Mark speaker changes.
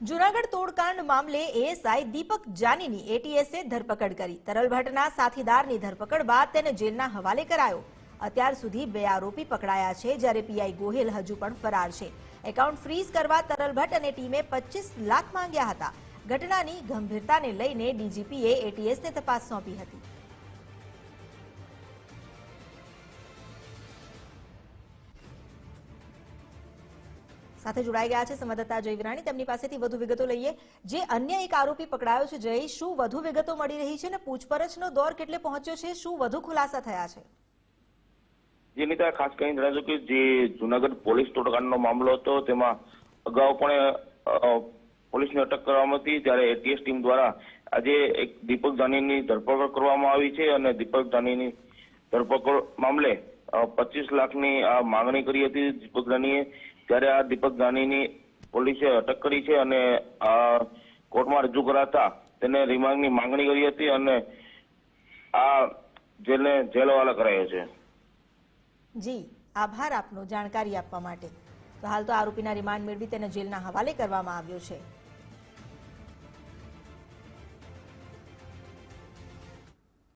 Speaker 1: જુનાગઢ તોડકાંડ મામલે એએસઆઈ દીપક જાનીની એટીએસે ધરપકડ કરી. તરલ ભટ્ટના સાથીદારની ધરપકડ બાદ તેને જેલના હવાલે કરાયો. અત્યાર સુધી બે આરોપી પકડાયા છે, જ્યારે પીઆઈ ગોહિલ હજુ પણ ફરાર છે. એકાઉન્ટ ફ્રીઝ કરવા તરલ ભટ્ટ અને ટીમે પચીસ લાખ માંગ્યા હતા. ઘટનાની ગંભીરતાને લઈને ડીજીપીએ એટીએસને તપાસ સોંપી હતી. સાથે જોડાઈ ગયા છે સંવાદદાતા જય વિરાણી. તેમની પાસેથી વધુ વિગતો લઈએ. જે અન્ય એક આરોપી પકડાયો છે જય શું વધુ વિગતો મળી રહી છે અને પૂછપરછનો દોર કેટલે પહોંચ્યો છે? શું વધુ ખુલાસા થયા છે?
Speaker 2: જે ખાસ કરીને જણાવ્યું કે જે જુનાગઢ પોલીસ તોડકાંડનો મામલો હતો, તેમાં અગાઉ પણ પોલીસને અટક કરવામાં હતી. ત્યારે એટીએસ ટીમ દ્વારા આજે એક દીપક ધાનીની ધરપકડ કરવામાં આવી છે અને દીપક ધાનીની ધરપકડ મામલે પચીસ લાખની આ માંગણી કરી હતી દીપક જાનીએ ત્યારે આ દીપક જાનીની પોલીસે અટક કરી છે અને આ કોર્ટમાં રજૂ કરાતા તેને રિમાન્ડની માંગણી કરી હતી અને આ જેલને જેલ હવાલે કરાયો છે.
Speaker 1: જી, આભાર આપનો જાણકારી આપવા માટે. તો હાલ તો આરોપીના રિમાન્ડ મેળવી તેને જેલના હવાલે કરવામાં આવ્યો છે.